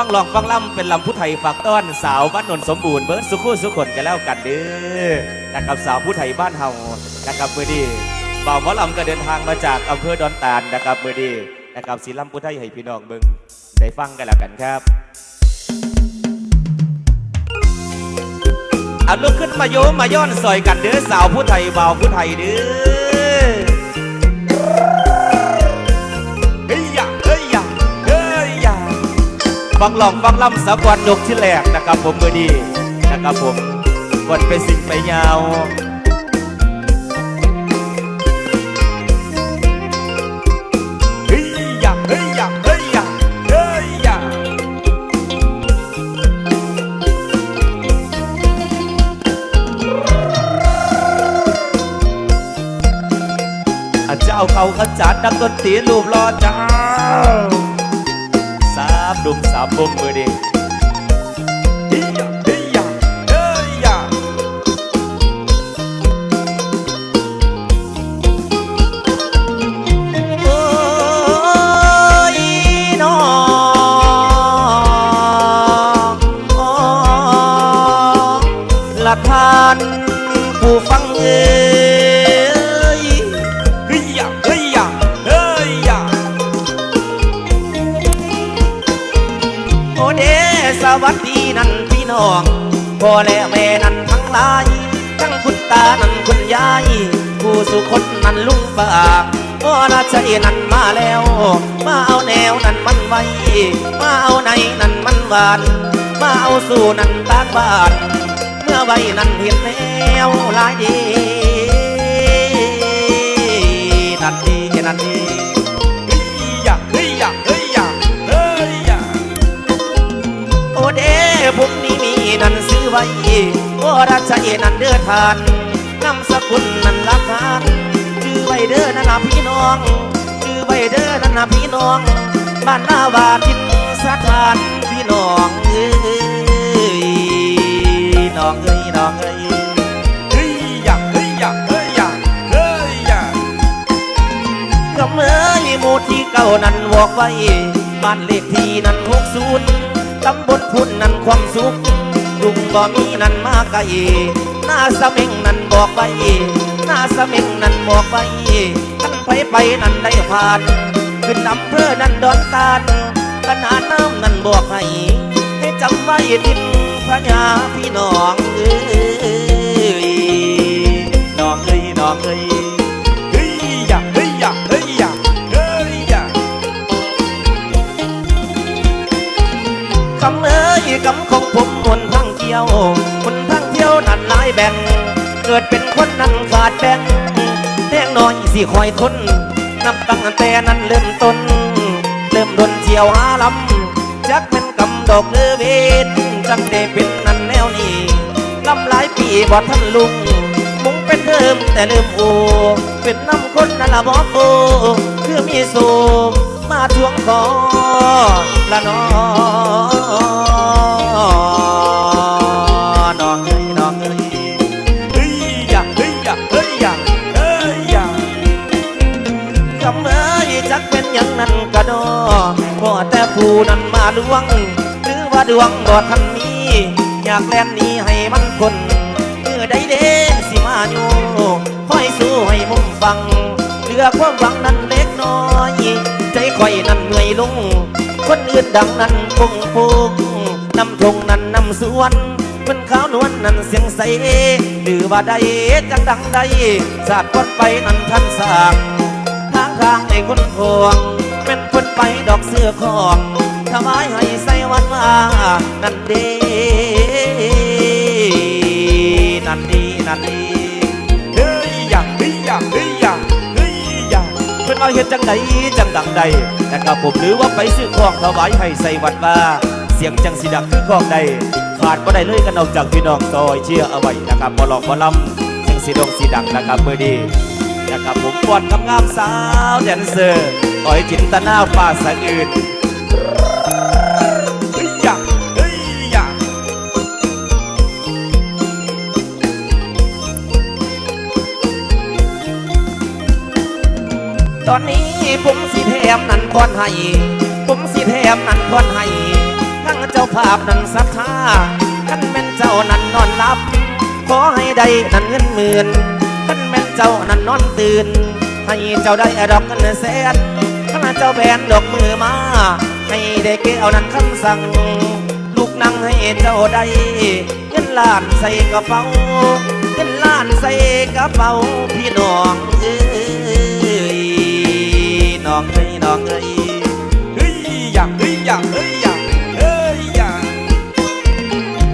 ฟังลองฟังล่ำเป็นลำผู้ไทยฝากต้อนสาวบ้านนนสมบูรณ์เบิร์ดสุขุสุขนกันแล้วกันเด้อนะครับสาวผู้ไทยบ้านเฮานะครับมือดีบ่าวหมอลำก็เดินทางมาจากอำเภอดอนตาลนะครับมือดีนะครับสีลำผู้ไทยให้พี่น้องเบิ่งได้ฟังกันแล้วกันครับเอาลุกขึ้นมาโยมมาย้อนซอยกันเด้อสาวผู้ไทยบ่าวผู้ไทยเด้อ ฟังลองฟังลำสากวนนกที่แหลกนะครับ ผมมือดีนะครับผมวันไปสิ่งไปยาวเฮ้ยยะเฮ้ยยะเฮ้ยยะเฮ้ยยะอาเจ้าเขาขจัดนักดนตรีรูปหล่อเจ้า สามดุมสามบุมมือดี วัสดีนั่นพี่น้องพ่อและแม่นั่นทั้งหลาย ทั้งคุณตานั่นคุณยายผู้สุคนนั่นลุงปากพ่อราชเอนั่นมาแล้ว มาเอาแนวนั่นมันไว้มาเอาในนั่นมันหวาน มาเอาสู่นั่นตากบานเมื่อไว้นั่นเห็นแล้ว นั่นซื้อไว้โอราชเอนันเดือทานนำสกุลนันรักกันชื่อไวเด้อนั่นนะพี่น้องชื่อไวเด้อนั่นนะพี่น้อง บ้านนาวาทินสถานพี่น้องเอ้ยน้องเอ้ยน้องเอ้ยเฮ้ยยะเฮ้ยยะเฮ้ยยะเฮ้ยยะกำเอ้ยหมู่ที่เก่านั้นบอกไว้บ้านเลขที่นั้นหกศูนย์ตำบลพุ่นนั้นความสุข ลุงบ่มีนั้นมาไกลหน้าสะเม็งนั้นบอกไว้หน้าสะเม็งนั้นบอกไว้ท่านไปไปนั้นได้ผ่าน ขึ้นอำเภอนั้นดอนตาลขนาดน้ำนั้นบอกให้ ให้จำไว้ดินพระยาพี่น้องเอ้ยน้องเอ้ยน้องเอ้ยเฮ้ยยเฮ้ยยเฮ้ยยะเฮ้ยยะคำเอ้ยคำของผมมน ที่ยว คนทั้งเที่ยวนั่นหลายแบ่ง เกิดเป็นคนนั้นขาดแบ่งแท่งน้อยสิคอยทนนับตั้งแต่นั้นเริ่มต้น เริ่มดนเที่ยวหาลำจักเป็นกำดอกเลือเวนจังได้เป็นนั่นแนวนี้ลำหลายปีบ่ทันลุงมุงเป็นเดิมแต่ลืมโอเป็นน้ำคนนั่นละบอกโอคือมีสูมาทวงขอละน้อ ยังนั้นกะดอพอแต่ผู้นั้นมาลวง หรือว่าดวงบ่ทันมี อยากแล่นนี้ให้มันคนเมื่อใดเด้สิมาอยู่คอยสู้ให้มุมฟังเหลือความหวังนั้นเล็กน้อย ใจคอยนั้นเหนื่อยลง คนอื่นดังนั้นคงฟงนำทงนั้นนำสวนมันขาวนวลนั้นเสียงใสหรือว่าใดจังดังใดสาดคนไปนั้นทันสาง ทางทางให้คนพวง เป็นคนไปดอกเสื้อของถวายให้ใส่วันมานั่นดีนั่นดีนั่นดีเฮ้ยอยากเฮ้ยอยากเฮ้ยอยากเฮ้ยอยากเพิ่นเอาเฮ็ดจังใดจังดังใดแต่กับผมหรือว่าไปซื้อของถวายให้ใส่วัดว่าเสียงจังสิดังคือของใดขาดก็ได้เลยกันนอกจากพี่น้องซอยเชื่อเอาไว้นะครับบ่ลองบ่ลำจังสิดงสิดังนะครับมือดี นะครับผมปวดงามงามๆสาวแดนเซอร์อ้อยจินตนาฟ้าสะอื่นเฮ้ยเฮ้ยตอนนี้ผมสิแถมนั่นพรให้ผมสิแถมนั่นพรให้ทั้งเจ้าภาพนั้นศรัทธาขันเป็นเจ้านั้นนอนหลับ ขอให้ได้นั้นเงินหมื่นขันเป็นเจ้านั้นนอน ให้เจ้าได้ดอกเงินแสนข้าเจ้าแบนดอกมือมา ให้ได้เกเอานั้นคำสั่ง ลูกนั่งให้เจ้าได้เงินล้านใส่กระเป๋าเงินล้านใส่กระเป๋าพี่น้องเอ้ยน้องเอ้ยน้องเอ้ยเฮ้ยอยากเฮ้ยอยากเฮ้ยอยากเฮ้ยอยาก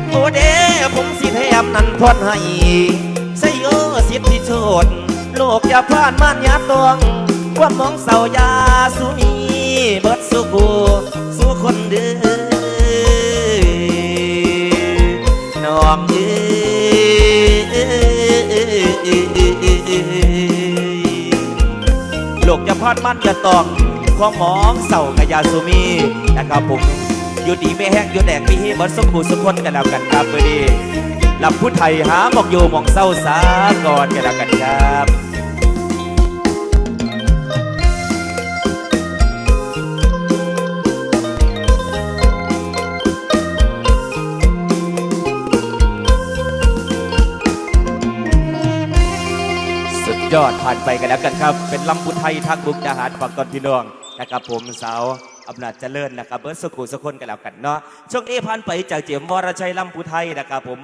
โอ้เด้ผมสิแถมนั้นพอดให้ใส่โอสิทธิโชนโลกอย่าพลาดมันอย่าตวงความมองเศร้ายาสุนีเบิดสุกูสู่คนเด้อน้องเอ้ยโลกจะพลาดมันอย่าตองความหมองเศร้ากะยาสุมีนะครับผมอยู่ดีไม่แห้งอยู่แดงมีให้เบิดสมบูสุคนกันแล้วกันครับเบอร์ดี ลำผู้ไทยหาหมอกอยู่หมองเศร้าสาก่อนกันแล้วกันครับสุดยอดผ่านไปกันแล้วกันครับ เป็นลำพุไทยทักบุกดาหารฝั่งก่อนพี่น้องนะครับผมสาวอำนาจเจริญนะครับเบิร์ดสกุลสกุลกันแล้วกันเนาะช่วงนี้ผ่านไปจากเจียมวรชัยลำพุไทยนะครับผม